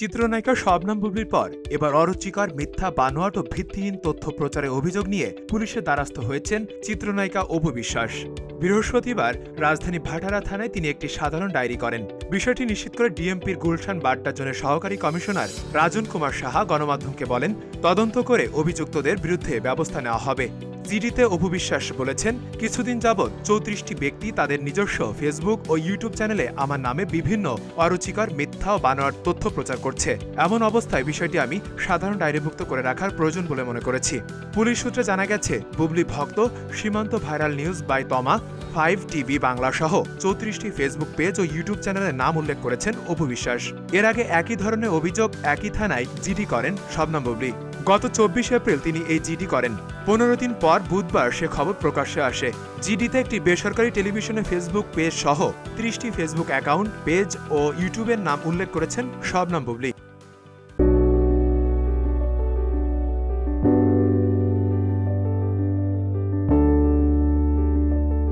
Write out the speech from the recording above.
চিত্রনায়িকা শবনম বুবলির পর এবার অরুচিকর মিথ্যা, বানোয়াট ও ভিত্তিহীন তথ্য প্রচারে অভিযোগ নিয়ে পুলিশের দ্বারস্থ হয়েছেন চিত্রনায়িকা অপু বিশ্বাস। বৃহস্পতিবার রাজধানী ভাটারা থানায় তিনি একটি সাধারণ ডায়েরি করেন। বিষয়টি নিশ্চিত করে ডিএমপির গুলশান বাড্ডা জোনের সহকারী কমিশনার রাজন কুমার সাহা গণমাধ্যমকে বলেন, তদন্ত করে অভিযুক্তদের বিরুদ্ধে ব্যবস্থা নেওয়া হবে। জিডিতে অপু বিশ্বাস বলেছেন, কিছুদিন যাবৎ চৌত্রিশটি ব্যক্তি তাদের নিজস্ব ফেসবুক ও ইউটিউব চ্যানেলে আমার নামে বিভিন্ন অরুচিকর মিথ্যা ও বানোয়ার তথ্য প্রচার করছে। এমন অবস্থায় বিষয়টি আমি সাধারণ ডায়েরিভুক্ত করে রাখার প্রয়োজন বলে মনে করেছি। পুলিশ সূত্রে জানা গেছে, বুবলি ভক্ত, সীমান্ত viral news by Toma, five TV Bangla সহ চৌত্রিশটি ফেসবুক পেজ ও ইউটিউব চ্যানেলের নাম উল্লেখ করেছেন অপু বিশ্বাস। এর আগে একই ধরনের অভিযোগ একই থানায় জিডি করেন শবনম বুবলি। গত চব্বিশ এপ্রিল তিনি এই জিডি করেন। পনেরো দিন পর বুধবার সে খবর প্রকাশ্যে আসে। জিডিতে একটি বেসরকারি টেলিভিশনে ফেসবুক পেজ সহ ত্রিশটি ফেসবুক অ্যাকাউন্ট, পেজ ও ইউটিউবের নাম উল্লেখ করেছেন শবনম বুবলি।